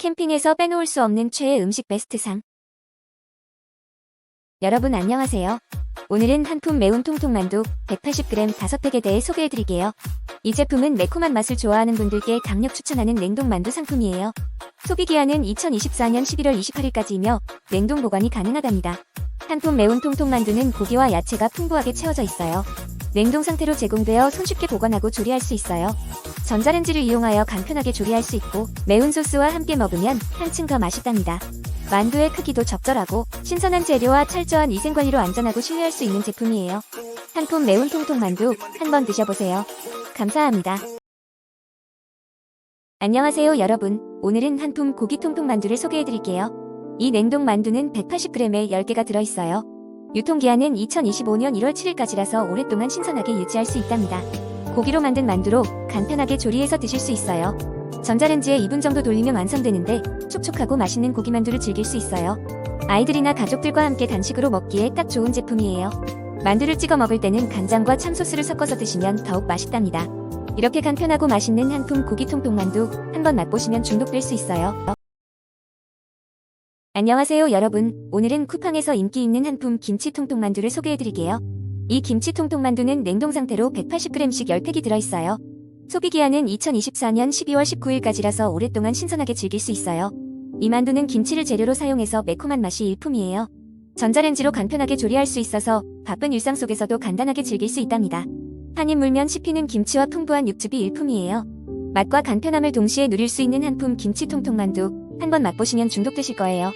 캠핑에서 빼놓을 수 없는 최애 음식 베스트상. 여러분 안녕하세요. 오늘은 한품 매운 통통만두 180g 5팩에 대해 소개해드릴게요. 이 제품은 매콤한 맛을 좋아하는 분들께 강력 추천하는 냉동만두 상품이에요. 소비기한은 2024년 11월 28일까지이며 냉동 보관이 가능하답니다. 한품 매운 통통만두는 고기와 야채가 풍부하게 채워져 있어요. 냉동 상태로 제공되어 손쉽게 보관하고 조리할 수 있어요. 전자레인지를 이용하여 간편하게 조리할 수 있고 매운 소스와 함께 먹으면 한층 더 맛있답니다. 만두의 크기도 적절하고 신선한 재료와 철저한 위생관리로 안전하고 신뢰할 수 있는 제품이에요. 한품 매운 통통 만두 한번 드셔보세요. 감사합니다. 안녕하세요 여러분. 오늘은 한품 고기 통통 만두를 소개해드릴게요. 이 냉동 만두는 180g에 10개가 들어있어요. 유통기한은 2025년 1월 7일까지라서 오랫동안 신선하게 유지할 수 있답니다. 고기로 만든 만두로 간편하게 조리해서 드실 수 있어요. 전자레인지에 2분 정도 돌리면 완성되는데 촉촉하고 맛있는 고기 만두를 즐길 수 있어요. 아이들이나 가족들과 함께 간식으로 먹기에 딱 좋은 제품이에요. 만두를 찍어 먹을 때는 간장과 참소스를 섞어서 드시면 더욱 맛있답니다. 이렇게 간편하고 맛있는 한품 고기 통통 만두 한번 맛보시면 중독될 수 있어요. 안녕하세요 여러분. 오늘은 쿠팡에서 인기 있는 한품 김치 통통 만두를 소개해드릴게요. 이 김치 통통 만두는 냉동 상태로 180g씩 10팩이 들어있어요. 소비기한은 2024년 12월 19일까지라서 오랫동안 신선하게 즐길 수 있어요. 이 만두는 김치를 재료로 사용해서 매콤한 맛이 일품이에요. 전자레인지로 간편하게 조리할 수 있어서 바쁜 일상 속에서도 간단하게 즐길 수 있답니다. 한입 물면 씹히는 김치와 풍부한 육즙이 일품이에요. 맛과 간편함을 동시에 누릴 수 있는 한품 김치 통통 만두 한번 맛보시면 중독되실 거예요.